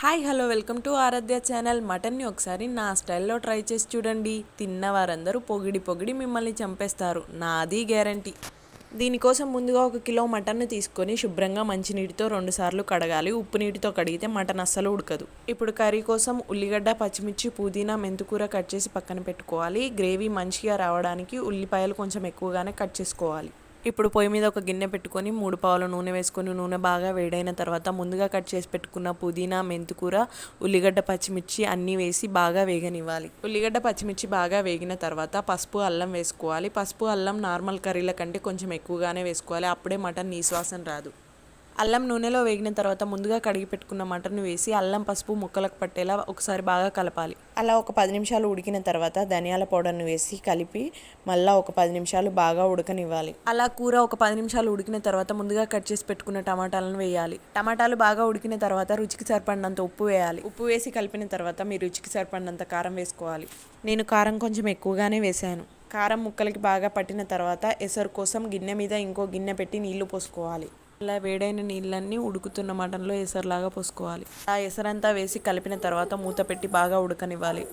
Hi hello welcome to Aradhya channel. మటన్ని ఒకసారి నా స్టైల్లో ట్రై చేసి చూడండి. తిన్న వారందరూ పొగిడి పొగిడి మిమ్మల్ని చంపేస్తారు. నాది గ్యారంటీ. దీనికోసం ముందుగా ఒక కిలో మటన్ను తీసుకొని శుభ్రంగా మంచినీటితో రెండుసార్లు కడగాలి. ఉప్పు నీటితో కడిగితే మటన్ అస్సలు ఉడకదు. ఇప్పుడు కర్రీ కోసం ఉల్లిగడ్డ పచ్చిమిర్చి పుదీనా మెంతుకూర కట్ చేసి పక్కన పెట్టుకోవాలి. గ్రేవీ మంచిగా రావడానికి ఉల్లిపాయలు కొంచెం ఎక్కువగానే కట్ చేసుకోవాలి. ఇప్పుడు పొయ్యి మీద ఒక గిన్నె పెట్టుకొని మూడు పావుల నూనె వేసుకొని నూనె బాగా వేడైన తర్వాత ముందుగా కట్ చేసి పెట్టుకున్న పుదీనా మెంతుకూర ఉల్లిగడ్డ పచ్చిమిర్చి అన్నీ వేసి బాగా వేగనివ్వాలి. ఉల్లిగడ్డ పచ్చిమిర్చి బాగా వేగిన తర్వాత పసుపు అల్లం వేసుకోవాలి. పసుపు అల్లం నార్మల్ కర్రీల కంటే కొంచెం ఎక్కువగానే వేసుకోవాలి. అప్పుడే మటన్ నీశ్వాసన రాదు. అల్లం నూనెలో వేగిన తర్వాత ముందుగా కడిగి పెట్టుకున్న మటన్ వేసి అల్లం పసుపు ముక్కలకు పట్టేలా ఒకసారి బాగా కలపాలి. అలా ఒక పది నిమిషాలు ఉడికిన తర్వాత ధనియాల పౌడర్ను వేసి కలిపి మళ్ళీ ఒక పది నిమిషాలు బాగా ఉడకనివ్వాలి. అలా కూర ఒక పది నిమిషాలు ఉడికిన తర్వాత ముందుగా కట్ చేసి పెట్టుకున్న టమాటాలను వేయాలి. టమాటాలు బాగా ఉడికిన తర్వాత రుచికి సరిపడినంత ఉప్పు వేయాలి. ఉప్పు వేసి కలిపిన తర్వాత మీ రుచికి సరిపడినంత కారం వేసుకోవాలి. నేను కారం కొంచెం ఎక్కువగానే వేశాను కారం ముక్కలకి బాగా పట్టిన తర్వాత ఎసరు కోసం గిన్నె మీద ఇంకో గిన్నె పెట్టి నీళ్ళు పోసుకోవాలి. ఇలా వేడైన నీళ్ళన్నీ ఉడుకుతున్న మటన్లో ఎసరులాగా పోసుకోవాలి. ఆ ఎసరంతా వేసి కలిపిన తర్వాత మూత పెట్టి బాగా ఉడకనివ్వాలి.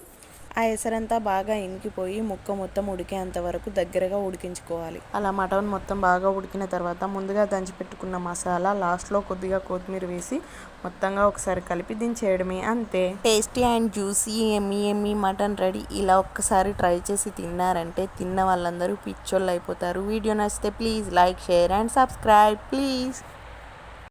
ఆ ఎసరంతా బాగా ఇంకిపోయి ముక్క మొత్తం ఉడికేంత వరకు దగ్గరగా ఉడికించుకోవాలి. అలా మటన్ మొత్తం బాగా ఉడికిన తర్వాత ముందుగా దంచి పెట్టుకున్న మసాలా లాస్ట్లో కొద్దిగా కొత్తిమీర వేసి మొత్తంగా ఒకసారి కలిపి దించేయడమే అంతే. Tasty and juicy yummy yummy mutton ready. ఇలా ఒక్కసారి ట్రై చేసి తిన్నారంటే తిన్న వాళ్ళందరూ పిచ్చోళ్ళు అయిపోతారు. వీడియో నచ్చితే please like share and subscribe please.